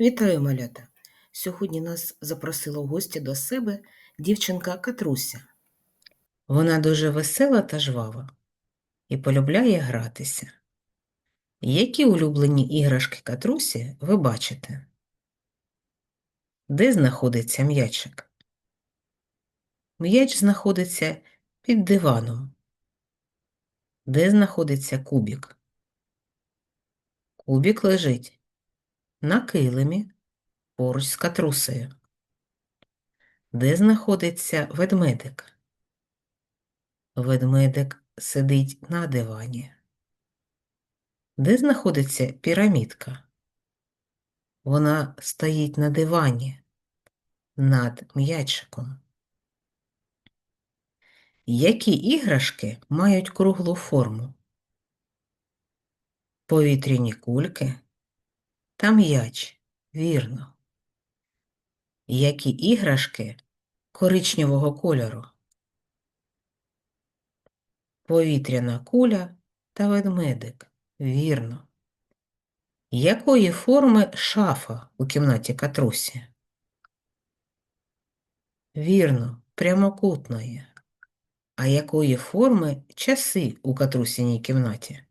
Вітаю, малята! Сьогодні нас запросила в гості до себе дівчинка Катруся. Вона дуже весела та жвава і полюбляє гратися. Які улюблені іграшки Катрусі ви бачите? Де знаходиться м'ячик? М'яч знаходиться під диваном. Де знаходиться кубік? Кубік лежить на килимі поруч з катрусею. Де знаходиться ведмедик? Ведмедик сидить на дивані. Де знаходиться пірамідка? Вона стоїть на дивані над м'ячиком. Які іграшки мають круглу форму? Повітряні кульки та м'яч, вірно. Які іграшки коричневого кольору? Повітряна куля та ведмедик, вірно. Якої форми шафа у кімнаті Катрусі? Вірно, прямокутної. А якої форми часи у Катрусіній кімнаті?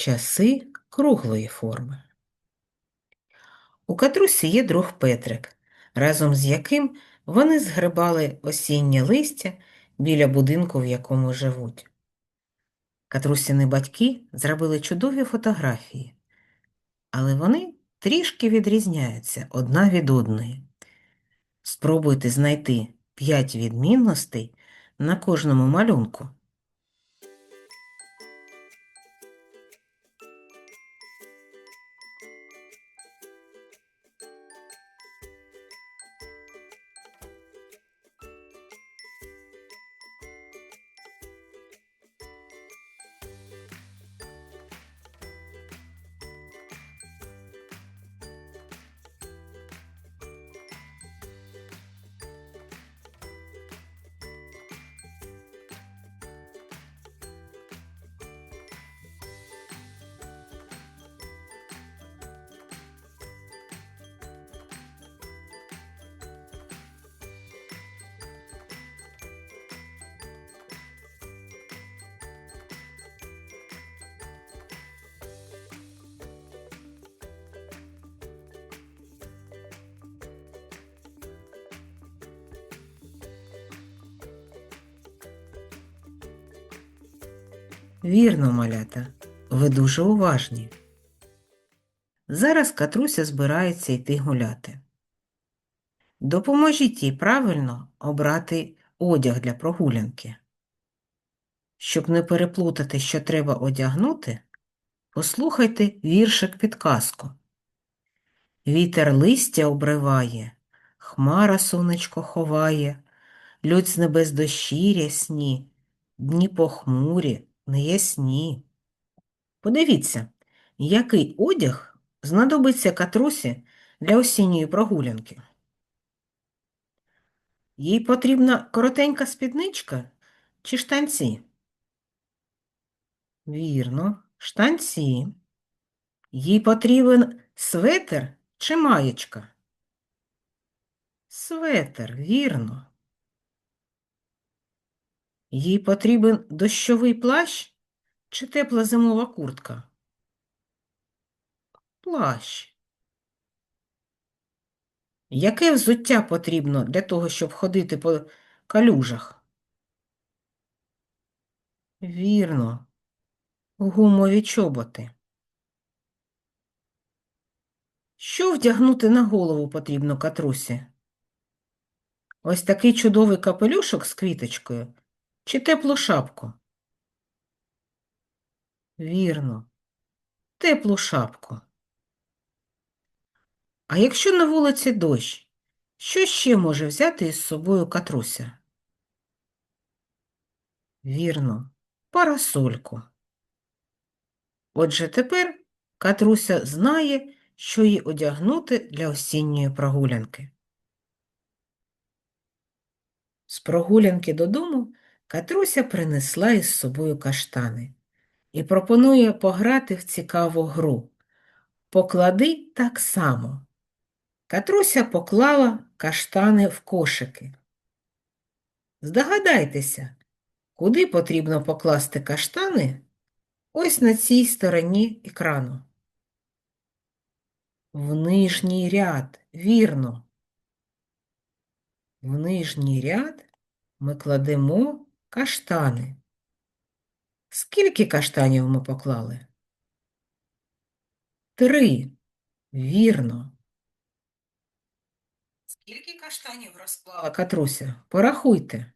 Часи круглої форми. У Катрусі є друг Петрик, разом з яким вони згребали осіннє листя біля будинку, в якому живуть. Катрусіни батьки зробили чудові фотографії, але вони трішки відрізняються одна від одної. Спробуйте знайти 5 відмінностей на кожному малюнку. Вірно, малята, ви дуже уважні. Зараз Катруся збирається йти гуляти. Допоможіть їй правильно обрати одяг для прогулянки. Щоб не переплутати, що треба одягнути, послухайте віршик підказку. Вітер листя обриває, хмара сонечко ховає, Людь з небес дощі рясні, дні похмурі, неясні. Подивіться, який одяг знадобиться катрусі для осінньої прогулянки. Їй потрібна коротенька спідничка чи штанці? Вірно, штанці. Їй потрібен светер чи маєчка? Светер, вірно. Їй потрібен дощовий плащ чи тепла зимова куртка? Плащ. Яке взуття потрібно для того, щоб ходити по калюжах? Вірно, гумові чоботи. Що вдягнути на голову потрібно катрусі? Ось такий чудовий капелюшок з квіточкою чи теплу шапку? Вірно, теплу шапку. А якщо на вулиці дощ, що ще може взяти із собою катруся? Вірно, парасольку. Отже, тепер Катруся знає, що їй одягнути для осінньої прогулянки. З прогулянки додому Катруся принесла із собою каштани і пропонує пограти в цікаву гру поклади так само. Катруся поклала каштани в кошики. Здогадайтеся, куди потрібно покласти каштани ось на цій стороні екрану. В нижній ряд, вірно. В нижній ряд ми кладемо каштани. Скільки каштанів ми поклали? Три. Вірно. Скільки каштанів розклала Катруся? Порахуйте.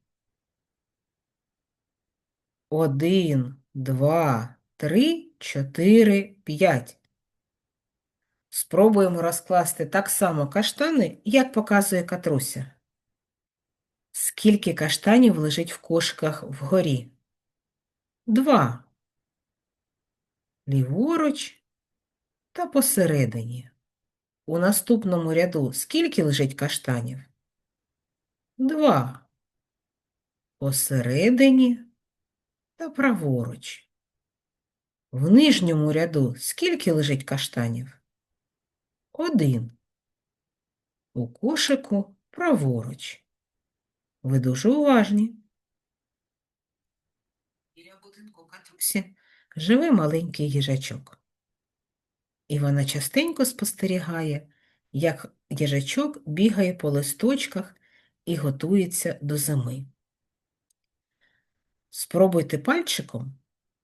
Один, два, три, чотири, п'ять. Спробуємо розкласти так само каштани, як показує Катруся. Скільки каштанів лежить в кошиках вгорі? Два. Ліворуч та посередині. У наступному ряду скільки лежить каштанів? Два. Посередині та праворуч. В нижньому ряду скільки лежить каштанів? Один. У кошику праворуч. Ви дуже уважні. Біля будинку Катрусі живе маленький їжачок. І вона частенько спостерігає, як їжачок бігає по листочках і готується до зими. Спробуйте пальчиком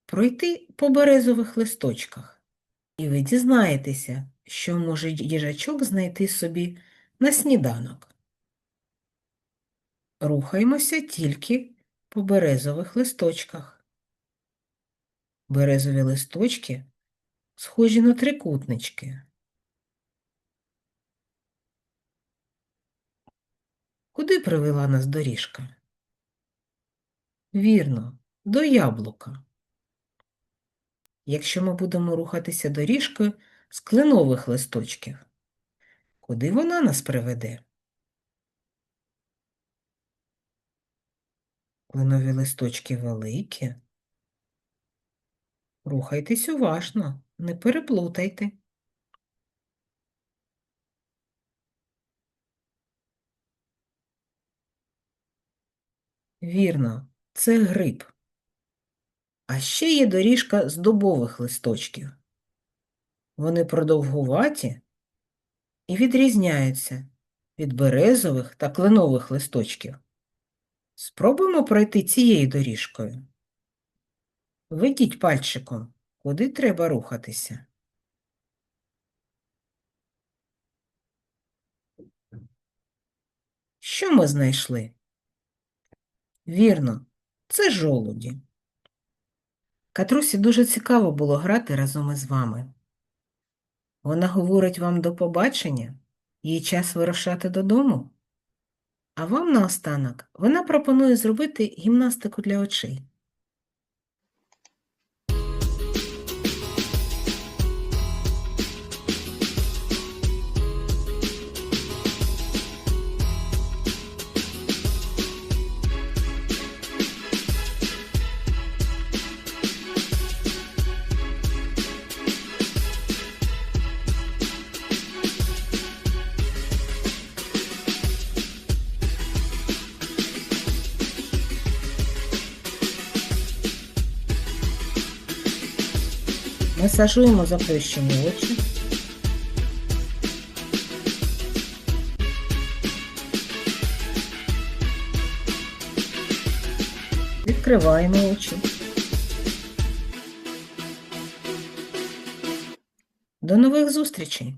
пройти по березових листочках, і ви дізнаєтеся, що може їжачок знайти собі на сніданок. Рухаємося тільки по березових листочках. Березові листочки схожі на трикутнички. Куди привела нас доріжка? Вірно, до яблука. Якщо ми будемо рухатися доріжкою з кленових листочків, куди вона нас приведе? Кленові листочки великі. Рухайтесь уважно, не переплутайте. Вірно, це гриб. А ще є доріжка з дубових листочків. Вони продовгуваті і відрізняються від березових та кленових листочків. Спробуємо пройти цією доріжкою. Ведіть пальчиком, куди треба рухатися. Що ми знайшли? Вірно, це жолуді. Катрусі дуже цікаво було грати разом із вами. Вона говорить вам до побачення, їй час вирушати додому. А вам наостанок вона пропонує зробити гімнастику для очей. Масажуємо заплющені очі. Відкриваємо очі. До нових зустрічей!